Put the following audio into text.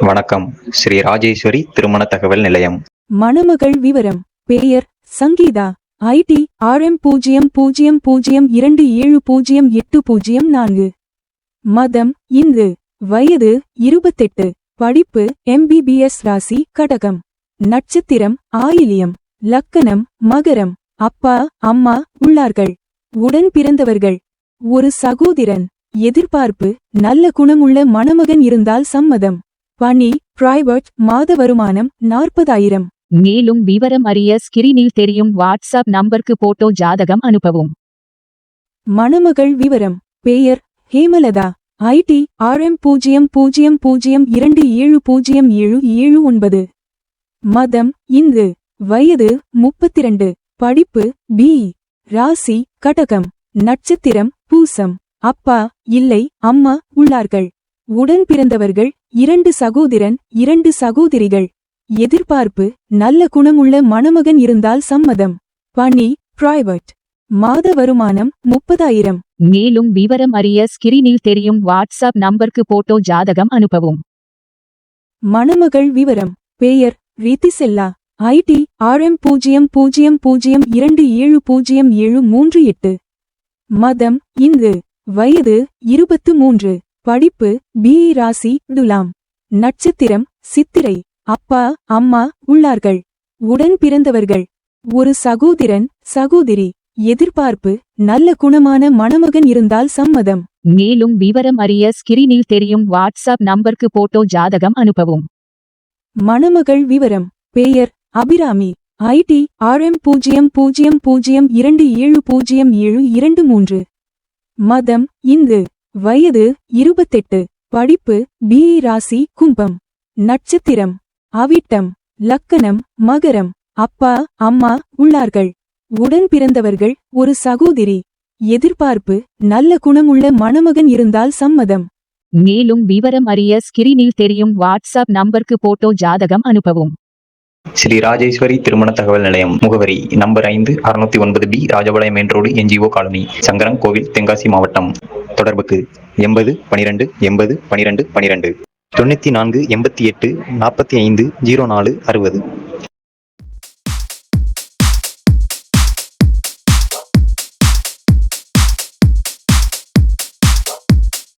வணக்கம். ஸ்ரீ ராஜேஸ்வரி திருமண தகவல் நிலையம். மணமகள் விவரம். பெயர் சங்கீதா. ஐடி ஆர்எம் பூஜ்ஜியம் பூஜ்ஜியம் பூஜ்ஜியம் இரண்டு ஏழு பூஜ்ஜியம் எட்டு பூஜ்ஜியம் நான்கு. மதம் இந்து வயது இருபத்தெட்டு. படிப்பு எம்பிபிஎஸ் ராசி கடகம். நட்சத்திரம் ஆயிலியம். லக்கணம் மகரம். அப்பா அம்மா உள்ளார்கள். உடன் பிறந்தவர்கள். ஒரு சகோதரன். எதிர்பார்ப்பு. நல்ல குணமுள்ள மணமகன் இருந்தால் சம்மதம். பணி பிரைவேட் மாத வருமானம் நாற்பதாயிரம். மேலும் விவரம் அறிய ஸ்கிரீனில் தெரியும் வாட்ஸ்அப் நம்பருக்கு போட்டோ ஜாதகம் அனுப்பவும். மணமகள் விவரம் பெயர் ஹேமலதா. ஐடி ஆர்எம் பூஜ்ஜியம் பூஜ்ஜியம் பூஜ்ஜியம் இரண்டு ஏழு பூஜ்ஜியம் ஏழு ஏழு ஒன்பது. மதம் இந்து. வயது முப்பத்திரண்டு. படிப்பு பி. ராசி கடகம். நட்சத்திரம் பூசம். அப்பா இல்லை அம்மா உள்ளார்கள். உடன் பிறந்தவர்கள் இரண்டு சகோதரன் இரண்டு சகோதரிகள். எதிர்பார்ப்பு நல்ல குணமுள்ள மணமகன் இருந்தால் சம்மதம். பணி பிரைவேட் மாத வருமானம் முப்பதாயிரம். மேலும் விவரம் அறிய ஸ்கிரீனில் தெரியும் வாட்ஸ்அப் நம்பருக்கு போட்டோ ஜாதகம் அனுப்பவும். மணமகள் விவரம் பெயர் ரித்திசெல்லா ஐடி ஆர்எம் பூஜ்ஜியம் பூஜ்ஜியம் பூஜ்ஜியம் இரண்டு ஏழு பூஜ்ஜியம் ஏழு மூன்று எட்டு. மதம் இந்து. வயது இருபத்து மூன்று. படிப்பு பிஇ ராசி துலாம். நட்சத்திரம் சித்திரை. அப்பா அம்மா உள்ளார்கள். உடன் பிறந்தவர்கள். ஒரு சகோதரன் சகோதரி. எதிர்பார்ப்பு நல்ல குணமான மணமகன் இருந்தால் சம்மதம். மேலும் விவரம் அறிய ஸ்கிரீனில் தெரியும் வாட்ஸ்அப் நம்பருக்கு போட்டோ ஜாதகம் அனுப்பவும். மணமகள் விவரம் பெயர் அபிராமி. ஐடி ஆர்எம் பூஜ்ஜியம் பூஜ்ஜியம் பூஜ்ஜியம் இரண்டு ஏழு பூஜ்ஜியம் ஏழு இரண்டு மூன்று. மதம் இந்து. வயது இருபத்தெட்டு. படிப்பு பிஇ ராசி கும்பம். நட்சத்திரம். அவிட்டம் லக்கணம். மகரம். அப்பா அம்மா உள்ளார்கள். உடன் பிறந்தவர்கள் ஒரு சகோதரி. எதிர்பார்ப்பு. நல்ல குணமுள்ள மணமகன் இருந்தால் சம்மதம். மேலும் விவரம் அறிய ஸ்கிரீனில் தெரியும் வாட்ஸ்அப் நம்பருக்கு போட்டோ ஜாதகம் அனுப்பவும். ஸ்ரீ ராஜேஸ்வரி திருமண தகவல் நிலையம் முகவரி நம்பர் ஐந்து அறுநூத்தி ஒன்பது B Rajapalayam main road NGO colony Sankaran Kovil Tenkasi மாவட்டம். தொடர்புக்கு எண்பது பனிரெண்டு எண்பது பனிரெண்டு பனிரெண்டு. தொண்ணூத்தி நான்கு எண்பத்தி எட்டு நாற்பத்தி ஐந்து ஜீரோ நாலு அறுபது.